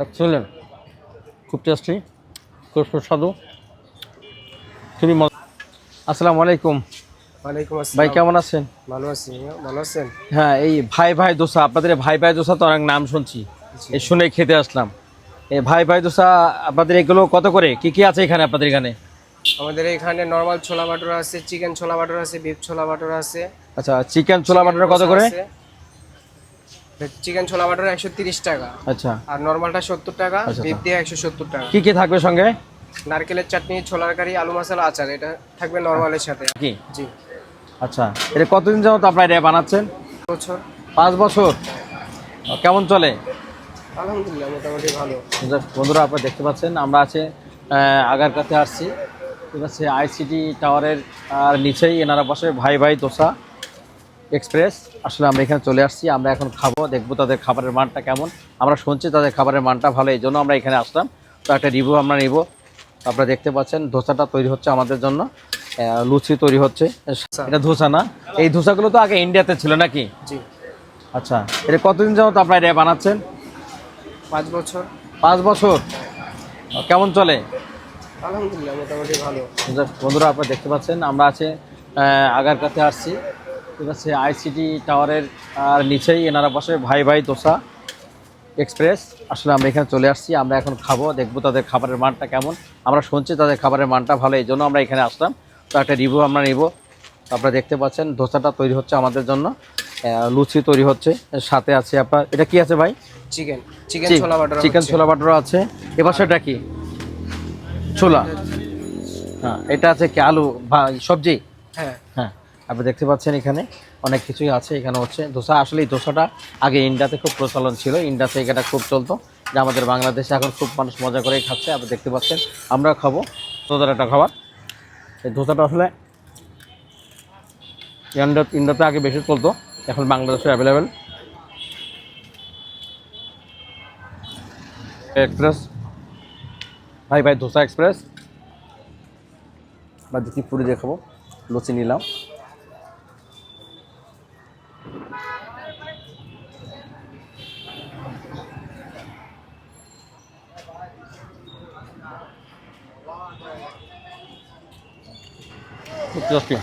Excellent খুব tasty খুব সুস্বাদু খুবই মজা। আসসালামু আলাইকুম। ওয়ালাইকুম ভাই কেমন আছেন? ভালো আছি। ভালো আছেন? হ্যাঁ এই ভাই ভাই দোসা আপনাদের ভাই ভাই দোসা তো অনেক নাম শুনছি। এই শুনে খেতে আসলাম। এই ভাই ভাই দোসা আপনাদের এগুলো কত করে? কি কি আছে এখানে আপনাদের এখানে? আমাদের এখানে নর্মাল ছোলা বাটোরা আছে চিকেন ছোলা বাটোরা আছে বিফ ছোলা বাটোরা আছে। আচ্ছা চিকেন ছোলা বাটার কত করে? চিকেন ছোলা বাটোরা একশো তিরিশ টাকা। আচ্ছা। আর নর্মালটা সত্তর টাকা আচ্ছা, বিফ দিয়ে একশো সত্তর টাকা। কি কি থাকবে সঙ্গে? নারকেলের চাটনি ছোলার কারি আলু মশলা আচার। এটা থাকবে নর্মালের সাথে। কি? জি। আচ্ছা। এটা কতদিন যাবত আপনারা এটা বানাচ্ছেন? বছর। পাঁচ বছর। কেমন চলে? আলহামদুলিল্লাহ মোটামুটি ভালো। বন্ধুরা আপনারা দেখতে পাচ্ছেন আমরা আছে আগার কাছে আসছি। ঠিক আছে আইসিটি টাওয়ারের আর নিচেই এনারা বসে ভাই ভাই দোসা। এক্সপ্রেস আসলে আমরা এখানে চলে আসছি আমরা এখন খাব দেখব তাদের খাবারের মানটা কেমন। আমরা শুনছি তাদের খাবারের মানটা ভালো এই জন্য আমরা এখানে আসলাম। তো একটা রিভিউ আমরা নিব। আপনারা দেখতে পাচ্ছেন ধোসাটা তৈরি হচ্ছে আমাদের জন্য। লুচি তৈরি হচ্ছে। এটা ধোসা না? এই ধোসাগুলো তো আগে ইন্ডিয়াতে ছিল নাকি? আচ্ছা এটা কতদিন যাবত আপনারা এটা বানাচ্ছেন? পাঁচ বছর। পাঁচ বছর? কেমন চলে? আলহামদুলিল্লাহ মোটামুটি ভালো। বন্ধুরা আপনারা দেখতে পাচ্ছেন আমরা আছে আগার কাছে আসছি। আছে আইসিটি টাওয়ারের আর নিচেই এনারা বসে ভাই ভাই দোসা এক্সপ্রেস আসলে আমরা এখানে চলে আসছি আমরা এখন খাব দেখব তাদের খাবারের মানটা কেমন। আমরা শুনছি তাদের খাবারের মানটা ভালো এই জন্য আমরা এখানে আসলাম। তো একটা রিভিউ আমরা নিব। আপনারা দেখতে পাচ্ছেন ধোসাটা তৈরি হচ্ছে আমাদের জন্য। লুচি তৈরি হচ্ছে সাথে আছে আপনার এটা কি আছে ভাই? চিকেন চিকেন ছোলা বাটোরা চিকেন হচ্ছে। ছোলা বাটারও আছে। এবার সেটা কি? ছোলা। হ্যাঁ। এটা আছে কি? আলু সবজি? হ্যাঁ হ্যাঁ। আপনি দেখতে পাচ্ছেন এখানে অনেক কিছুই আছে, এখানে হচ্ছে ধোসা আসলে এই ধোসাটা আগে ইন্ডিয়াতে খুব প্রচলন ছিল ইন্ডিয়াতে এটা খুব চলতো। যে আমাদের বাংলাদেশে এখন খুব মানুষ মজা করেই খাচ্ছে, আপনি দেখতে পাচ্ছেন। আমরা খাব তোদের একটা খাবার। এই ধোসাটা আসলে ইন্ডিয়া ইন্ডিয়াতে আগে বেশি চলতো, এখন বাংলাদেশে অ্যাভেলেবেল এক্সপ্রেস ভাই ভাই ধোসা এক্সপ্রেস বা দেখি পুরি দেখাবো লুচি নিলাম। খুব টেস্টি